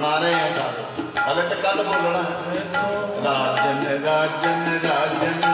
ਸੁਣਾ ਰਹੇ ਹਾਂ ਸਾਰੇ। ਹਲੇ ਤਾਂ ਕੱਲ ਬੋਲਣਾ। ਰਾਜਨ ਰਾਜਨ ਰਾਜਨ।